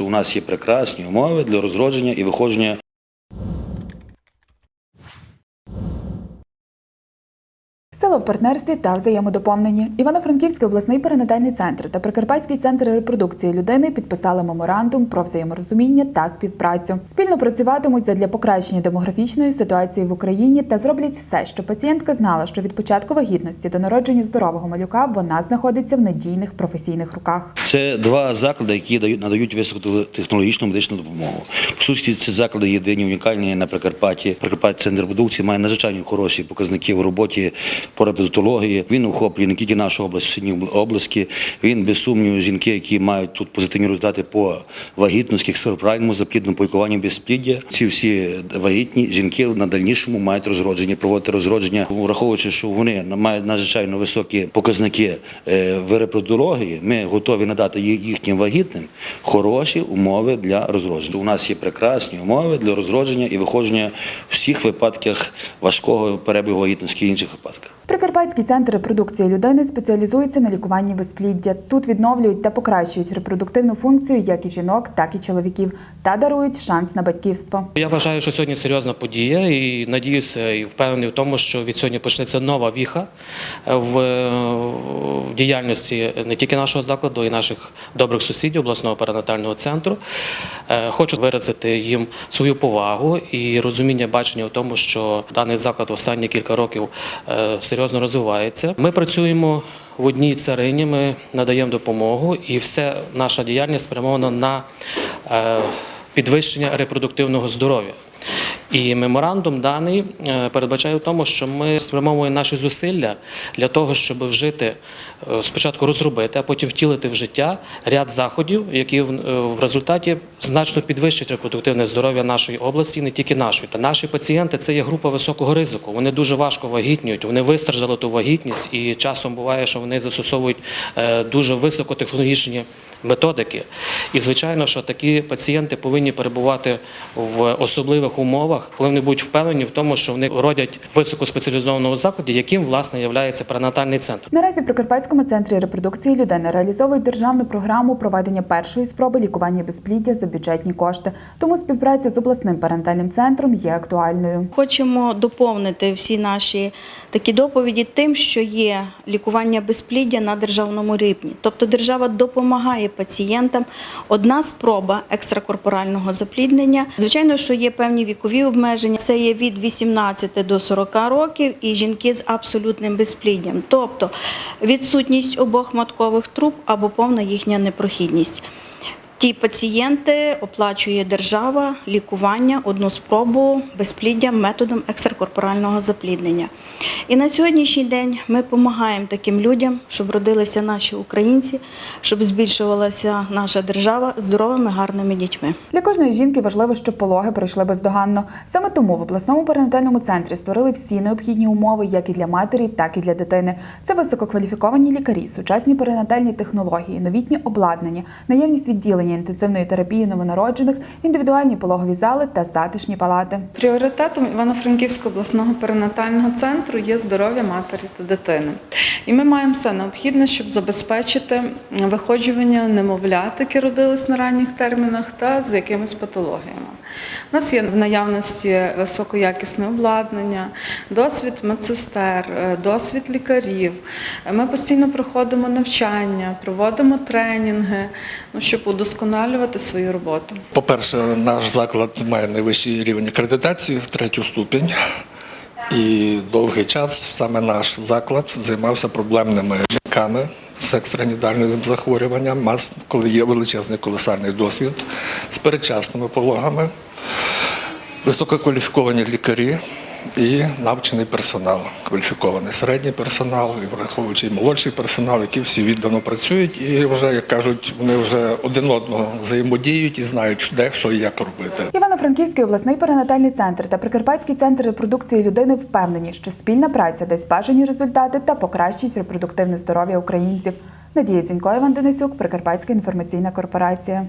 У нас є прекрасні умови для розродження і виходження Село в партнерстві та взаємодоповненні. Івано-Франківський обласний перинатальний центр та Прикарпатський центр репродукції людини підписали меморандум про взаєморозуміння та співпрацю. Спільно працюватимуть задля покращення демографічної ситуації в Україні та зроблять все, щоб пацієнтка знала, що від початку вагітності до народження здорового малюка вона знаходиться в надійних професійних руках. Це два заклади, які дають надають високотехнологічну медичну допомогу. По суті, ці заклади єдині унікальні на Прикарпатті. Прикарпаття центр продукції має надзвичайно хороші показники в роботі по репродуктології. Він охоплює не тільки нашу область, сусідні області. Він без сумніву жінки, які мають тут позитивні результати по вагітності, ксероправильному заплідному пойкуванню безпліддя. Ці всі вагітні жінки на дальнішому мають розродження, проводити розродження, враховуючи, що вони мають надзвичайно високі показники е, в репродуктології. Ми готові надати їхнім вагітним хороші умови для розродження. У нас є прекрасні умови для розродження і виходження всіх випадках важкого перебігу вагітності і інших випадках. Прикарпатський центр репродукції людини спеціалізується на лікуванні безпліддя. Тут відновлюють та покращують репродуктивну функцію як і жінок, так і чоловіків, та дарують шанс на батьківство. Я вважаю, що сьогодні серйозна подія, і надіюся і впевнений в тому, що від сьогодні почнеться нова віха в, діяльності не тільки нашого закладу, і наших добрих сусідів обласного перинатального центру. Е, Хочу виразити їм свою повагу і розуміння бачення в тому, що даний заклад останні кілька років е, серйозно розвивається. Ми працюємо в одній царині, ми надаємо допомогу, і вся наша діяльність спрямована на е, підвищення репродуктивного здоров'я. І меморандум даний е, передбачає в тому, що ми спрямовуємо наші зусилля для того, щоб вжити е, спочатку розробити, а потім втілити в життя ряд заходів, які в е, результаті значно підвищать репродуктивне здоров'я нашої області, не тільки нашої. Та наші пацієнти це є група високого ризику. Вони дуже важко вагітнюють, вони вистраждали ту вагітність, і часом буває, що вони застосовують дуже високотехнологічні методики. І звичайно, що такі пацієнти повинні перебувати в особливих умовах, коли вони будуть впевнені в тому, що вони родять в високоспеціалізованому закладі, яким власне є перинатальний центр. Наразі в Прикарпатському центрі репродукції людини реалізовують державну програму проведення першої спроби лікування безпліддя за бюджетні кошти. Тому співпраця з обласним перинатальним центром є актуальною. Хочемо доповнити всі наші такі доповіді тим, що є лікування безпліддя на державному рівні. Тобто держава допомагає пацієнтам. Одна спроба екстракорпорального запліднення. Звичайно, що є певні вікові обмеження. Це є від 18 до 40 років і жінки з абсолютним безплідням, тобто відсутність обох маткових труб або повна їхня непрохідність. Ті пацієнти оплачує держава лікування одну спробу безпліддя методом екстракорпорального запліднення. І на сьогоднішній день ми допомагаємо таким людям, щоб родилися наші українці, щоб збільшувалася наша держава здоровими, гарними дітьми. Для кожної жінки важливо, щоб пологи пройшли бездоганно. Саме тому в обласному перинатальному центрі створили всі необхідні умови, як і для матері, так і для дитини. Це висококваліфіковані лікарі, сучасні перинатальні технології, новітні обладнання, наявність відділення інтенсивної терапії новонароджених, індивідуальні пологові зали та затишні палати. Пріоритетом Івано-Франківського обласного перинатального центру є здоров'я матері та дитини. І ми маємо все необхідне, щоб забезпечити виходжування немовлят, які родились на ранніх термінах, та з якимись патологіями. У нас є в наявності високоякісне обладнання, досвід медсестер, е, досвід лікарів. Ми постійно проходимо навчання, проводимо тренінги, ну, щоб удосконалювати свою роботу. По-перше, наш заклад має найвищий рівень акредитації, третю ступінь. І довгий час саме наш заклад займався проблемними жінками з екстрагенітальним захворюванням, коли є величезний колосальний досвід з передчасними пологами, висококваліфіковані лікарі і навчений персонал, кваліфікований середній персонал, і враховуючи молодший персонал, які всі віддано працюють, і вже, як кажуть, вони вже один одного взаємодіють і знають, де що і як робити. Івано-Франківський обласний перинатальний центр та Прикарпатський центр репродукції людини впевнені, що спільна праця дасть бажані результати та покращить репродуктивне здоров'я українців. Надія Дзінько, Іван Денисюк, Прикарпатська інформаційна корпорація.